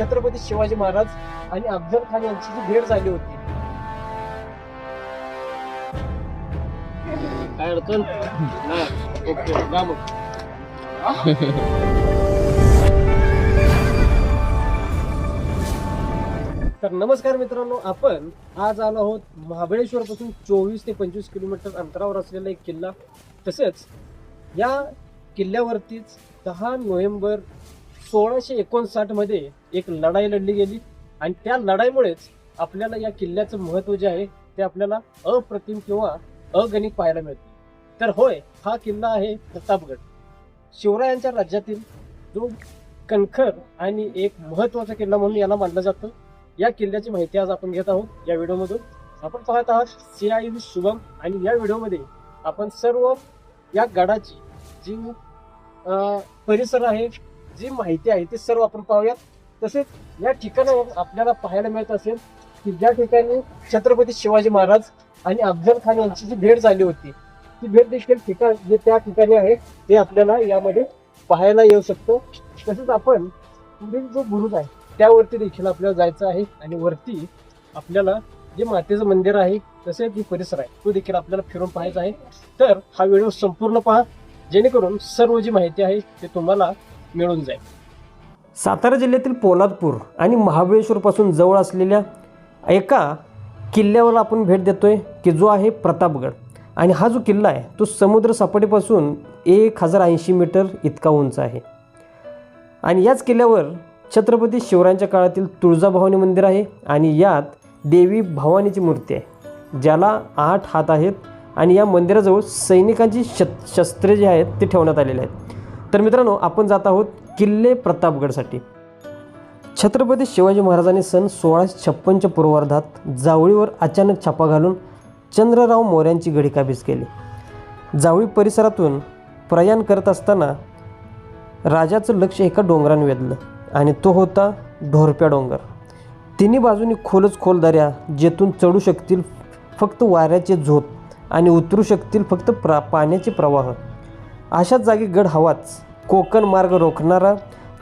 छत्रपती शिवाजी महाराज आणि अफजल खान यांची जी भेट झाली होती. काय अडचण? नाही. ओके जा मग. तर नमस्कार मित्रांनो आपण आज आलो आहोत महाबळेश्वर पासून चोवीस ते पंचवीस किलोमीटर अंतरावर असलेला एक किल्ला. तसेच या किल्ल्यावरतीच दहा नोव्हेंबर सोळाशे एकोणसाठमध्ये एक लढाई लढली गेली. आणि त्या लढाईमुळेच आपल्याला या किल्ल्याचं महत्त्व जे आहे ते आपल्याला अप्रतिम किंवा अगणित पाहायला मिळते. तर होय हा किल्ला आहे प्रतापगड. शिवरायांच्या राज्यातील जो कणखर आणि एक महत्त्वाचा किल्ला म्हणून याला मानलं जातं. या किल्ल्याची माहिती आज आपण घेत आहोत या व्हिडिओमधून. आपण पाहत आहात सी आय शुभम आणि या व्हिडिओमध्ये आपण सर्व या गडाची जी परिसर आहे जी माहिती आहे ती सर्व आपण पाहूयात. तसेच या ठिकाणावर आपल्याला पाहायला मिळत असेल की ज्या ठिकाणी छत्रपती शिवाजी महाराज आणि अफजल खान यांची जी भेट झाली होती ती भेट देखील ठिकाण जे त्या ठिकाणी आहे ते आपल्याला यामध्ये पाहायला येऊ शकतं. तसेच आपण पुढील जो बुरुज आहे त्यावरती देखील आपल्याला जायचं आहे आणि वरती आपल्याला जे मातेचं मंदिर आहे तसेच जे परिसर आहे तो देखील आपल्याला फिरून पाहायचा आहे. तर हा व्हिडिओ संपूर्ण पहा. जेणेकरून सर्व जी माहिती आहे ते तुम्हाला मिळून जाईल. सातारा जिल्ह्यातील पोलादपूर आणि महाबळेश्वरपासून जवळ असलेल्या एका किल्ल्यावर आपण भेट देतो आहे की जो आहे प्रतापगड. आणि हा जो किल्ला आहे तो समुद्र सपाटीपासून एक हजार ऐंशी मीटर इतका उंच आहे. आणि याच किल्ल्यावर छत्रपती शिवरायांच्या काळातील तुळजाभवानी मंदिर आहे आणि यात देवी भवानीची मूर्ती आहे ज्याला आठ हात आहेत. आणि या मंदिराजवळ सैनिकांची श शस्त्रे जी आहेत ते ठेवण्यात आलेले आहेत. तर मित्रांनो आपण जात आहोत किल्ले प्रतापगडसाठी. छत्रपती शिवाजी महाराजांनी सन सोळाशे छप्पनच्या पूर्वार्धात जावळीवर अचानक छापा घालून चंद्रराव मोऱ्यांची गडीकाबीज केली. जावळी परिसरातून प्रयाण करत असताना राजाचं लक्ष एका डोंगरानं वेधलं आणि तो होता ढोरप्या डोंगर. तिन्ही बाजूनी खोलच खोल दऱ्या जेथून चढू शकतील फक्त वाऱ्याचे झोत आणि उतरू शकतील फक्त प्रा पाण्याचे प्रवाह. अशाच जागी गड हवाच. कोकण मार्ग रोखणारा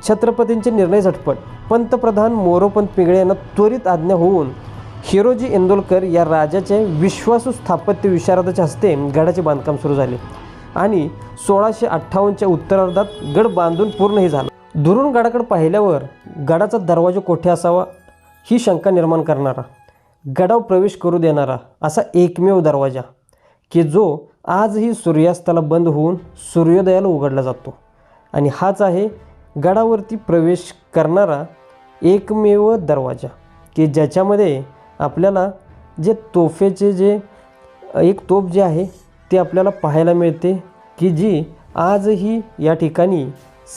छत्रपतींचे निर्णय झटपट. पंतप्रधान मोरोपंत पिंगळे यांना त्वरित आज्ञा होऊन हिरोजी इंदोलकर या राजाचे विश्वासू स्थापत्य विशारदाच्या हस्ते गडाचे बांधकाम सुरू झाले. आणि सोळाशे अठ्ठावन्नच्या उत्तरार्धात गड बांधून पूर्णही झाला. दुरून गडाकडे पाहिल्यावर गडाचा दरवाजा कोठे असावा ही शंका निर्माण करणारा. गडावर प्रवेश करू देणारा असा एकमेव दरवाजा. की जो आजही सूर्यास्ताला बंद होऊन सूर्योदयाला उघडला जातो. आणि हाच आहे गडावरती प्रवेश करणारा एकमेव दरवाजा की ज्याच्यामध्ये आपल्याला जे तोफेचे जे एक तोफ जे आहे ते आपल्याला पाहायला मिळते की जी आजही या ठिकाणी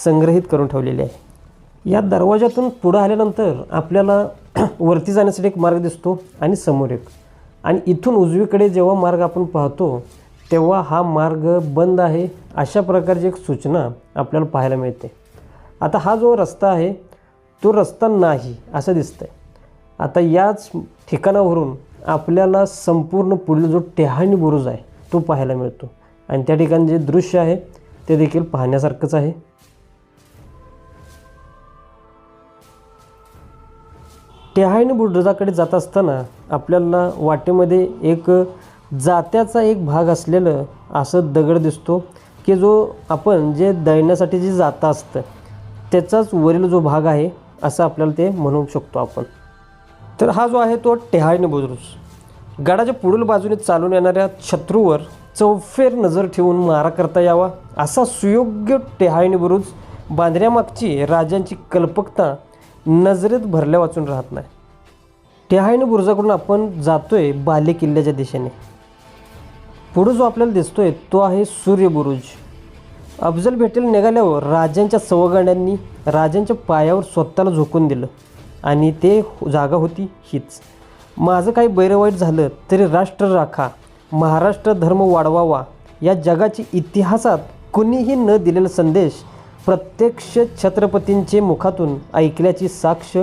संग्रहित करून ठेवलेली आहे. या दरवाजातून पुढं आल्यानंतर आपल्याला वरती जाण्यासाठी एक मार्ग दिसतो आणि समोर एक. आणि इथून उजवीकडे जेव्हा मार्ग आपण पाहतो तेव्हा हा मार्ग बंद आहे अशा प्रकारची एक सूचना आपल्याला पाहायला मिळते. आता हा जो रस्ता आहे तो रस्ता नाही असं दिसतं आहे आता याच ठिकाणावरून आपल्याला संपूर्ण पुढील जो टेहाणी बुरुज आहे तो पाहायला मिळतो. आणि त्या ठिकाणी जे दृश्य आहे ते देखील पाहण्यासारखंच आहे. टेहाळणी बुरुजाकडे जात असताना आपल्याला वाटेमध्ये एक जात्याचा एक भाग असलेलं असं दगड दिसतो की जो आपण जे दळण्यासाठी जे जाता असतं त्याचाच वरील जो भाग आहे असं आपल्याला ते म्हणू शकतो आपण. तर हा जो आहे तो टेहाळणी बुरुज गडाच्या पुढील बाजूने चालून येणाऱ्या शत्रूवर चौफेर नजर ठेवून मारा करता यावा असा सुयोग्य टेहाळणी बुरुज बांधण्यामागची राजांची कल्पकता नजरेत भरल्या वाचून राहत नाही. टेहाळणी बुरुजाकडून आपण जातोय बाले किल्ल्याच्या दिशेने. पुढं जो आपल्याला दिसतोय तो आहे सूर्यबुरुज. अफजल भेटेल निघाल्यावर राजांच्या सवगाड्यांनी राजांच्या पायावर स्वतःला झोकून दिलं आणि ते जागा होती हीच. माझं काही बैरवाईट झालं तरी राष्ट्र राखा महाराष्ट्र धर्म वाढवावा. या जगाची इतिहासात कुणीही न दिलेला संदेश प्रत्यक्ष छत्रपतींचे मुखातून ऐकल्याची साक्ष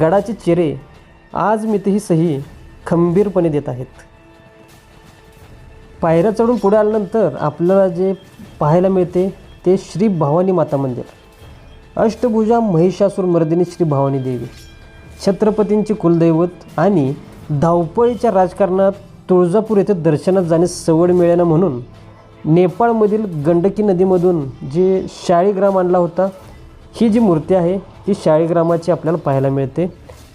गडाचे चेहरे आज मितही सही खंबीरपणे देत आहेत. पायऱ्या चढून पुढे आल्यानंतर आपल्याला जे पाहायला मिळते ते श्री भवानी माता मंदिर. अष्टभुजा महिषासूर मर्दिनी श्री भवानी देवी. छत्रपतींचे कुलदैवत आणि धावपळीच्या राजकारणात तुळजापूर येथे दर्शनात जाण्यास सवड मिळेना म्हणून नेपाळमधील गंडकी नदीमधून जे शाळीग्राम आणला होता ही जी मूर्ती आहे ही शाळीग्रामाची आपल्याला पाहायला मिळते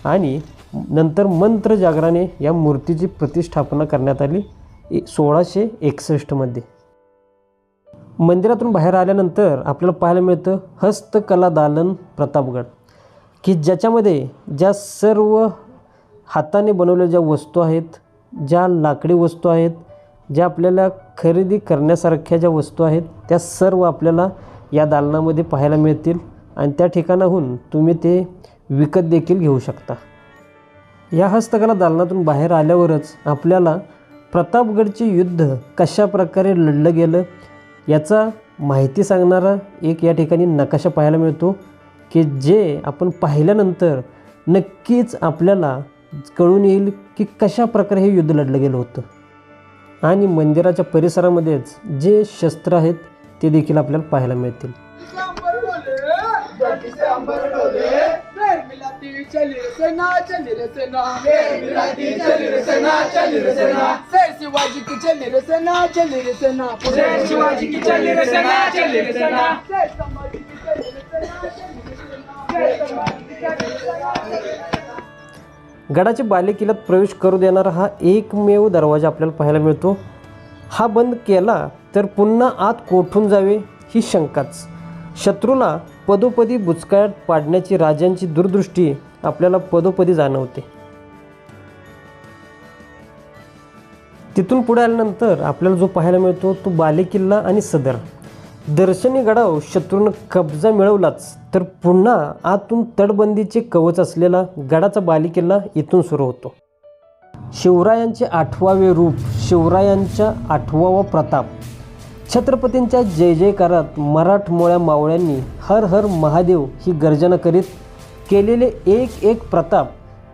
आणि नंतर मंत्र जागराने या मूर्तीची प्रतिष्ठापना करण्यात आली. सोळाशे एकसष्टमध्ये मंदिरातून बाहेर आल्यानंतर आपल्याला पाहायला मिळतं हस्तकला दालन प्रतापगड. की ज्याच्यामध्ये ज्या सर्व हाताने बनवलेल्या ज्या वस्तू आहेत ज्या लाकडी वस्तू आहेत ज्या आपल्याला खरेदी करण्यासारख्या ज्या वस्तू आहेत त्या सर्व आपल्याला या दालनामध्ये पाहायला मिळतील आणि त्या ठिकाणाहून तुम्ही ते विकत देखील घेऊ शकता. या हस्तकला दालनातून बाहेर आल्यावरच आपल्याला प्रतापगडचे युद्ध कशा प्रकारे लढलं गेलं याचा माहिती सांगणारा एक या ठिकाणी नकाशा पाहायला मिळतो की जे आपण पाहिल्यानंतर नक्कीच आपल्याला कळून येईल की कशा प्रकारे हे युद्ध लढलं गेलं होतं. आणि मंदिराच्या परिसरामध्येच जे शस्त्र आहेत ते देखील आपल्याला पाहायला मिळतील. चली रे सेना चली रे सेना चली रे सेना जय शिवाजी की चली रे सेना चली रे सेना जय शिवाजी की चली रे सेना चली रे सेना। जय संभाजी की चली रे सेना चली रे सेना जय संभाजी की चली रे सेना। गडाच्या बालेकिल्ल्यात प्रवेश करू देणारा हा एकमेव दरवाजा आपल्याला पाहायला मिळतो. हा बंद केला तर पुन्हा आत कोठून जावे ही शंकाच. शत्रूला पदोपदी बुचकाळ्यात पाडण्याची राजांची दूरदृष्टी आपल्याला पदोपदी जाणवते. तिथून पुढे आल्यानंतर आपल्याला जो पाहायला मिळतो तो बालेकिल्ला आणि सदर. दर्शनी गडाव शत्रूनं कब्जा मिळवलाच तर पुन्हा आतून तटबंदीचे कवच असलेला गडाचा बालेकिल्ला इथून सुरू होतो. शिवरायांचे आठवावे रूप शिवरायांच्या आठवावा प्रताप. छत्रपतींच्या जय जयकारात मराठमोळ्या मावळ्यांनी हर हर महादेव ही गर्जना करीत केलेले एक एक प्रताप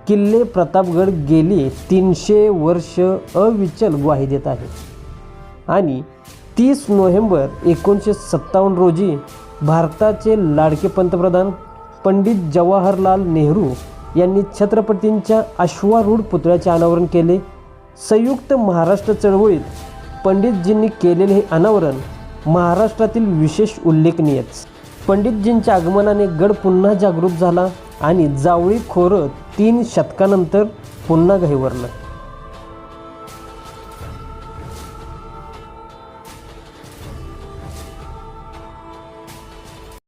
किल्ले प्रतापगड गेली तीनशे वर्ष अविचल ग्वाही देत आहे. आणि तीस नोव्हेंबर एकोणीसशे सत्तावन्न रोजी भारताचे लाडके पंतप्रधान पंडित जवाहरलाल नेहरू यांनी छत्रपतींच्या अश्वारूढ पुतळ्याचे अनावरण केले. संयुक्त महाराष्ट्र चळवळीत पंडितजींनी केलेले हे अनावरण महाराष्ट्रातील विशेष उल्लेखनीयच. पंडितजींच्या आगमनाने गड पुन्हा जागृत झाला. आणि जावळी खोरं तीन शतकानंतर पुन्हा गहिवरलं